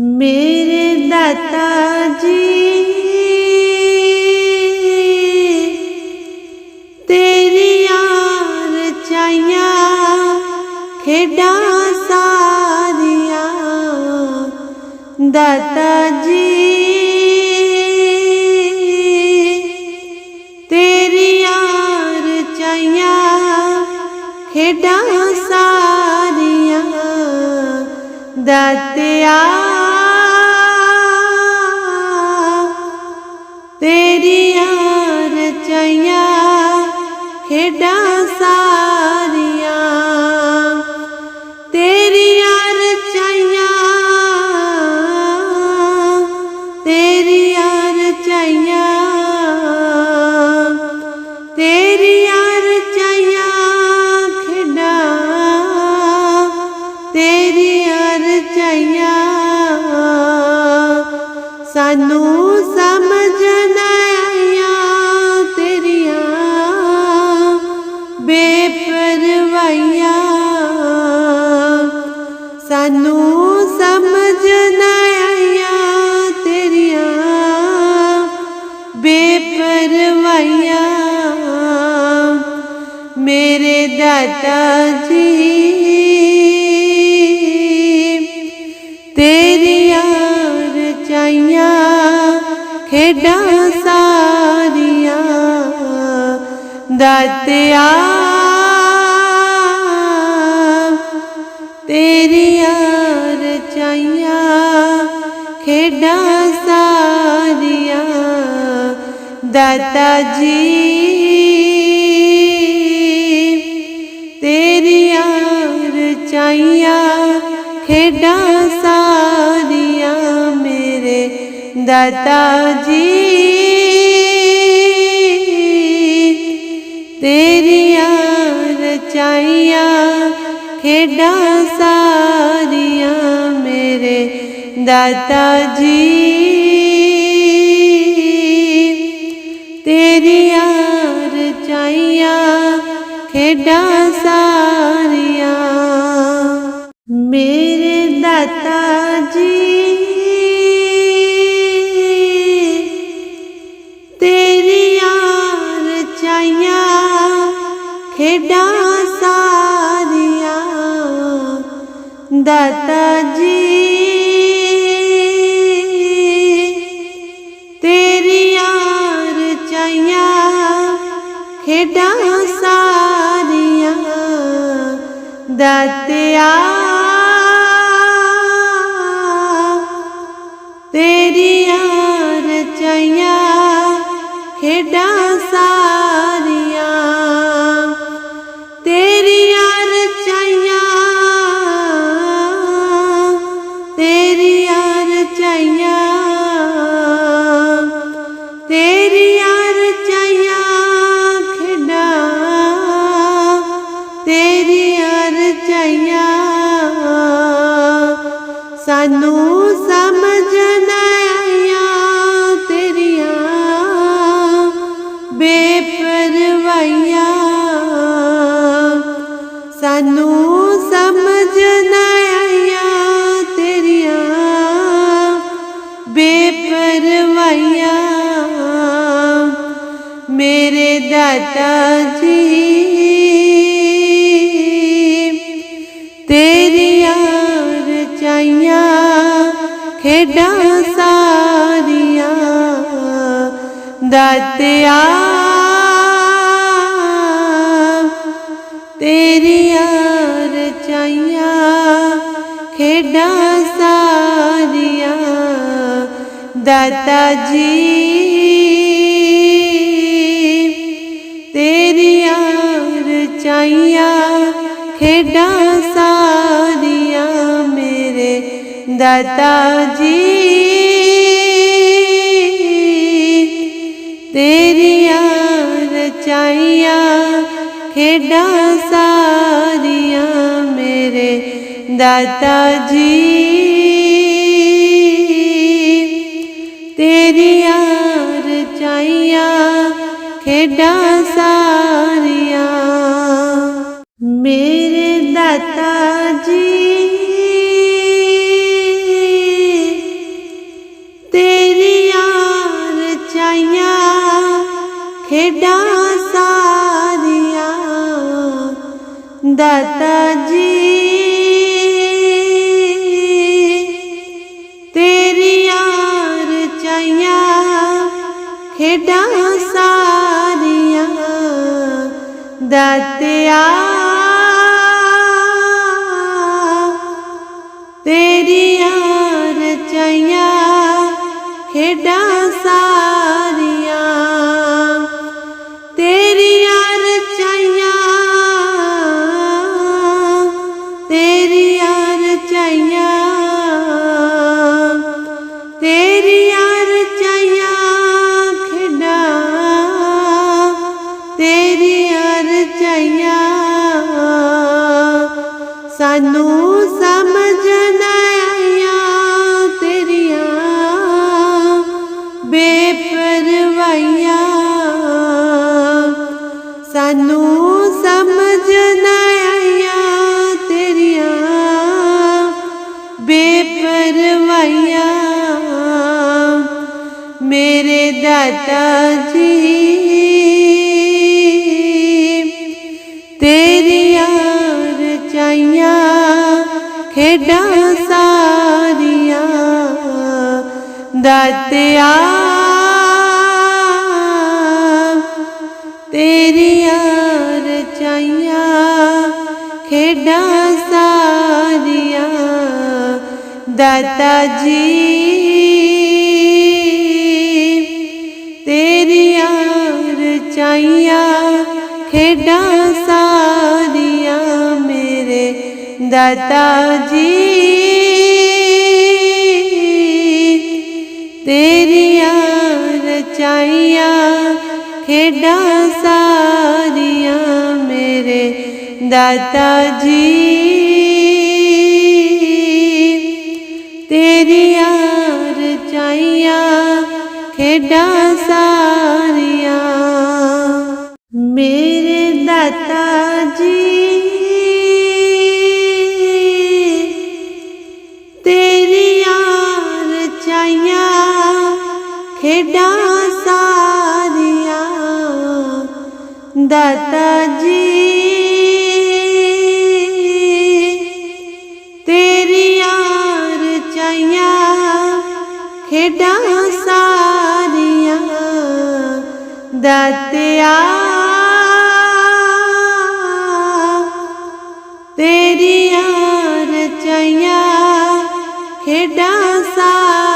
ਮੇਰੇ ਦਾਤਾ ਜੀ ਤੇਰੀਆਂ ਰਚਾਈਆਂ ਖੇਡਾਂ ਸਾਰੀਆਂ। ਦਾਤਾ ਜੀ ਤੇਰੀਆਂ ਰਚਾਈਆਂ ਖੇਡਾਂ ਸਾਰੀਆਂ। ਦਾਤਿਆ ਖੇਡਾਂ ਦਾਤਿਆ ਤੇਰੀਆਂ ਰਚਾਈਆਂ ਖੇਡਾਂ ਸਾਰੀਆਂ ਦਾਤਾ ਜੀ। ਤੇਰੀਆਂ ਰਚਾਈਆਂ ਖੇਡਾਂ ਸਾਰੀਆਂ ਮੇਰੇ ਦਾਤਾ ਜੀ। ਤੇਰੀਆਂ ਰਚਾਈਆਂ ਖੇਡਾਂ ਸਾਰੀਆਂ ਮੇਰੇ ਦਾਤਾ ਜੀ। ਤੇਰੀਆਂ ਰਚਾਈਆਂ ਖੇਡਾਂ ਸਾਰੀਆਂ ਦਾਤਾ ਜੀ ਤੇਰੀਆਂ ਰਚਾਈਆਂ ਖੇਡਾਂ ਸਾਰੀਆਂ ਦਾਤਿਆ। ਤੇਰੀਆਂ ਰਚਾਈਆਂ ਖੇਡਾਂ ਸਾਰੀਆਂ ਸਾਨੂੰ ਸਮਝ ਨਾ ਆਈਆਂ ਤੇਰੀਆਂ ਬੇਪਰਵਾਹੀਆਂ। ਸਾਨੂੰ ਸਮਝ ਨਾ ਆਈਆਂ ਤੇਰੀਆਂ ਬੇਪਰਵਾਹੀਆਂ। ਮੇਰੇ ਦਾਤਾ ਜੀ ਦਾਤਿਆ ਤੇਰੀਆਂ ਰਚਾਈਆਂ ਖੇਡਾਂ ਸਾਰੀਆਂ ਦਾਤਾ ਜੀ। ਤੇਰੀਆਂ ਰਚਾਈਆਂ ਖੇਡਾਂ ਸਾਰੀਆਂ ਮੇਰੇ ਦਾਤਾ ਜੀ। ਤੇਰੀਆਂ ਰਚਾਈਆਂ ਖੇਡਾਂ ਸਾਰੀਆਂ ਮੇਰੇ ਦਾਤਾ ਜੀ। ਤੇਰੀਆਂ ਰਚਾਈਆਂ ਖੇਡਾਂ ਸਾਰੀਆਂ ਦਾਤਾ ਜੀ ਤੇਰੀਆਂ ਰਚਾਈਆਂ ਖੇਡਾਂ ਸਾਰੀਆਂ ਦਾਤਿਆ ਤੇਰੀਆਂ ਰਚਾਈਆਂ ਖੇਡਾਂ ਸਾਰੀਆਂ ਸਾਨੂੰ ਖੇਡਾਂ ਸਾਰੀਆਂ ਦਾਤਿਆ ਤੇਰੀਆਂ ਰਚਾਈਆਂ ਖੇਡਾਂ ਸਾਰੀਆਂ ਦਾਤਾ ਜੀ ਤੇਰੀਆਂ ਰਚਾਈਆਂ ਖੇਡਾਂ ਸਾਰੀਆਂ ਦਾਤਾ ਜੀ ਤੇਰੀਆਂ ਰਚਾਈਆਂ ਖੇਡਾਂ ਸਾਰੀਆਂ ਮੇਰੇ ਦਾਤਾ ਜੀ। ਤੇਰੀਆਂ ਰਚਾਈਆਂ ਖੇਡਾਂ ਸਾਰੀਆਂ ਖੇਡਾਂ ਸਾਰੀਆਂ ਦਾਤਾ ਜੀ ਤੇਰੀਆਂ ਰਚਾਈਆਂ ਖੇਡਾਂ ਸਾਰੀਆਂ ਦਾਤਿਆ ਤੇਰੀਆਂ ਰਚਾਈਆਂ ਖੇਡਾਂ ਸਾਰੀਆਂ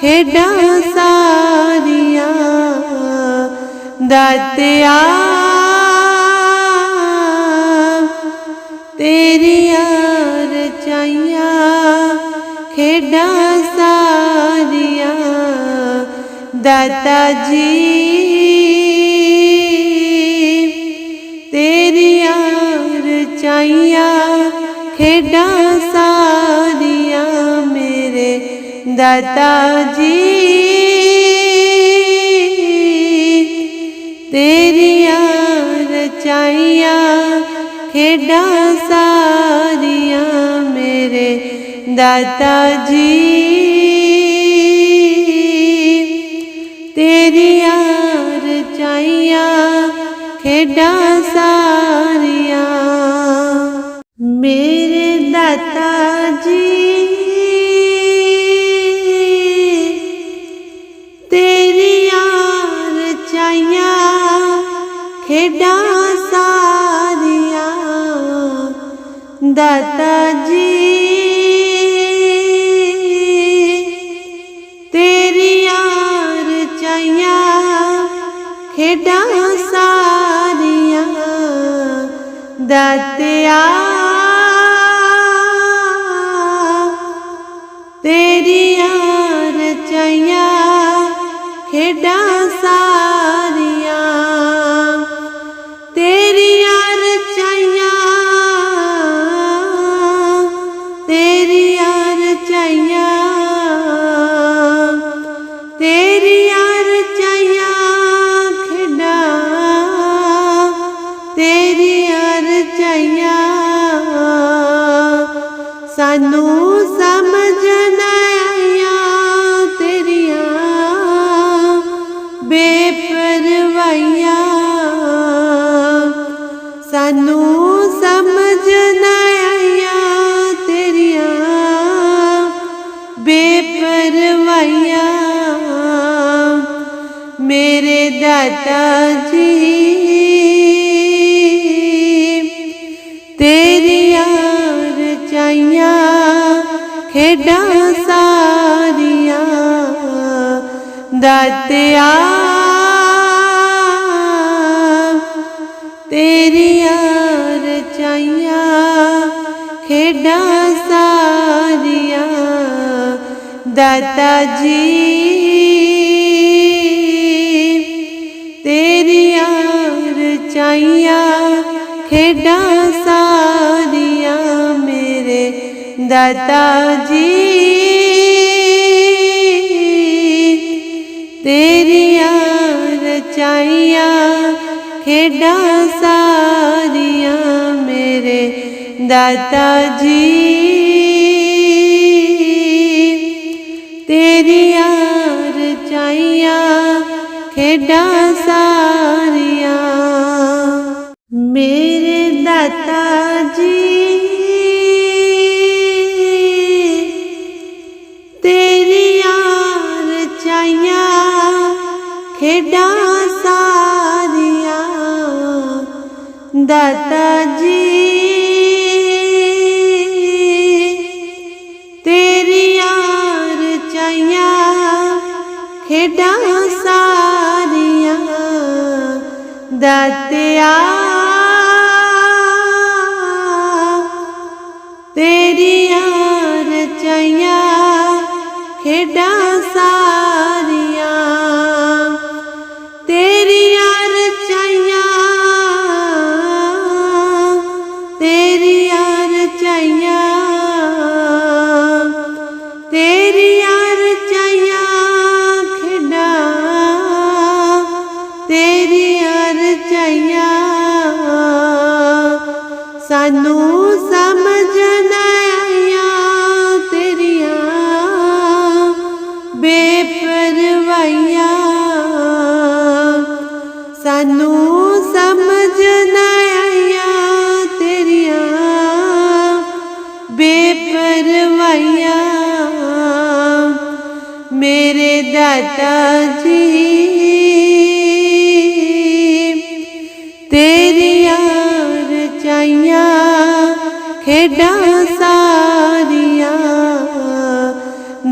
ਖੇਡਾਂ ਸਾਰੀਆਂ ਦਾਤਿਆ। ਤੇਰੀਆਂ ਰਚਾਈਆਂ ਖੇਡਾਂ ਸਾਰੀਆਂ ਦਾਤਾ ਜੀ। ਖੇਡਾਂ ਸਾਰੀਆਂ ਮੇਰੇ ਦਾਤਾ ਜੀ। ਤੇਰੀਆਂ ਰਚਾਈਆਂ, ਖੇਡਾਂ ਸਾਰੀਆਂ ਮੇਰੇ ਦਾਤਾ ਜੀ। ਤੇਰੀਆਂ ਰਚਾਈਆਂ, ਖੇਡਾਂ ਖੇਡਾਂ ਸਾਰੀਆਂ ਦਾਤਿਆ। ਤੇਰੀਆਂ ਰਚਾਈਆਂ ਸਾਨੂੰ ਖੇਡਾਂ ਸਾਰੀਆਂ ਦਾਤਿਆ ਤੇਰੀਆਂ ਰਚਾਈਆਂ ਖੇਡਾਂ ਸਾਰੀਆਂ ਦਾਤਾ ਜੀ ਤੇਰੀਆਂ ਰਚਾਈਆਂ ਖੇਡਾਂ ਦਾਤਾ ਜੀ ਤੇਰੀਆਂ ਰਚਾਈਆਂ ਖੇਡਾਂ ਸਾਰੀਆਂ ਮੇਰੇ ਦਾਤਾ ਜੀ। ਤੇਰੀਆਂ ਰਚਾਈਆਂ ਖੇਡਾਂ ਖੇਡਾਂ ਸਾਰੀਆਂ ਦਾਤਾ ਜੀ। ਤੇਰੀਆਂ ਰਚਾਈਆਂ ਖੇਡਾਂ ਸਾਰੀਆਂ ਦਾਤਿਆ ਬੇਪਰਵਾਹੀਆਂ ਸਾਨੂੰ ਸਮਝ ਨਾ ਆਈਆਂ ਤੇਰੀਆਂ ਬੇਪਰਵਾਹੀਆਂ। ਮੇਰੇ ਦਾਤਾ ਜੀ, ਤੇਰੀਆਂ ਰਚਾਈਆਂ, ਖੇਡਾਂ ਸਾਰੀਆਂ,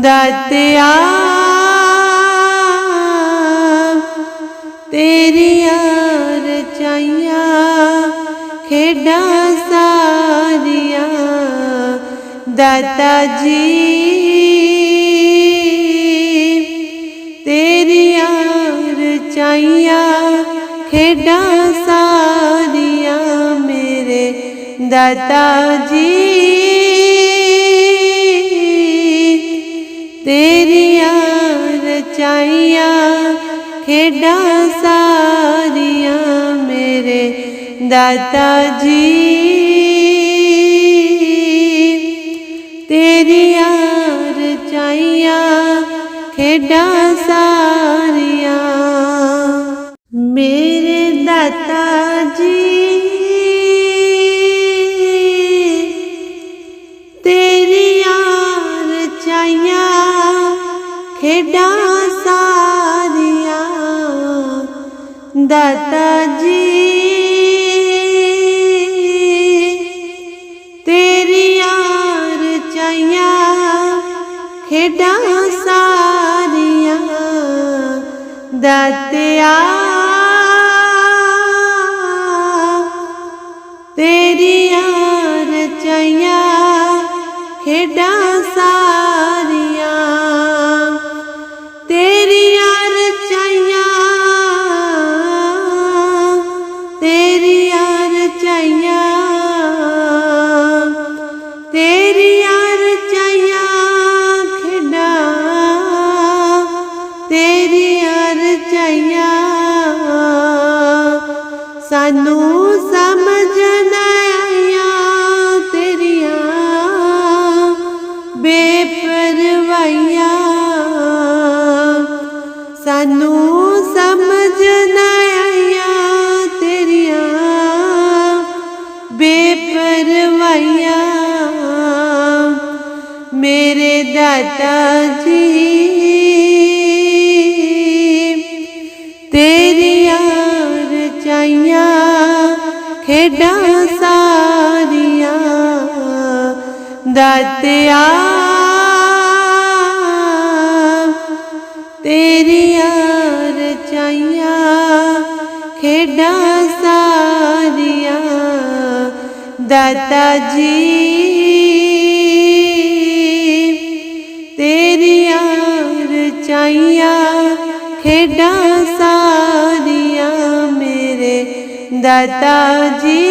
ਦਾਤਿਆ ਤੇਰੀਆਂ ਰਚਾਈਆਂ ਖੇਡਾਂ ਸਾਰੀਆਂ, ਦਾਤਾ ਜੀ। ਤੇਰੀਆਂ ਰਚਾਈਆਂ ਖੇਡਾਂ ਸਾਰੀਆਂ, ਮੇਰੇ ਦਾਤਾ ਜੀ। ਤੇਰੀਆਂ ਰਚਾਈਆਂ ਖੇਡਾਂ ਸਾਰੀਆਂ ਮੇਰੇ ਦਾਤਾ ਜੀ। ਤੇਰੀਆਂ ਰਚਾਈਆਂ ਖੇਡਾਂ ਸਾਰੀਆਂ ਦਾਤਿਆ। ਤੇਰੀਆਂ ਰਚਾਈਆਂ ਮੇਰੇ ਦਾਤਾ ਜੀ ਤੇਰੀਆਂ ਰਚਾਈਆਂ ਖੇਡਾਂ ਸਾਰੀਆਂ ਦਾਤਿਆ। ਤੇਰੀਆਂ ਰਚਾਈਆਂ ਖੇਡਾਂ ਸਾਰੀਆਂ ਦਾਤਾ ਜੀ। ਰਚਾਈਆਂ ਖੇਡਾਂ ਸਾਰੀਆਂ ਮੇਰੇ ਦਾਤਾ ਜੀ।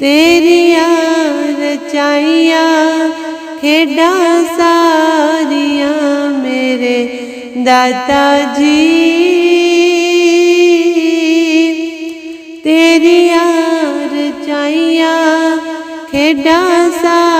ਤੇਰੀਆਂ ਰਚਾਈਆਂ, ਖੇਡਾਂ ਸਾਰੀਆਂ ਮੇਰੇ ਦਾਤਾ ਜੀ। ਤੇਰੀਆਂ ਰਚਾਈਆਂ, ਖੇਡਾਂ ਸਾਰੀਆਂ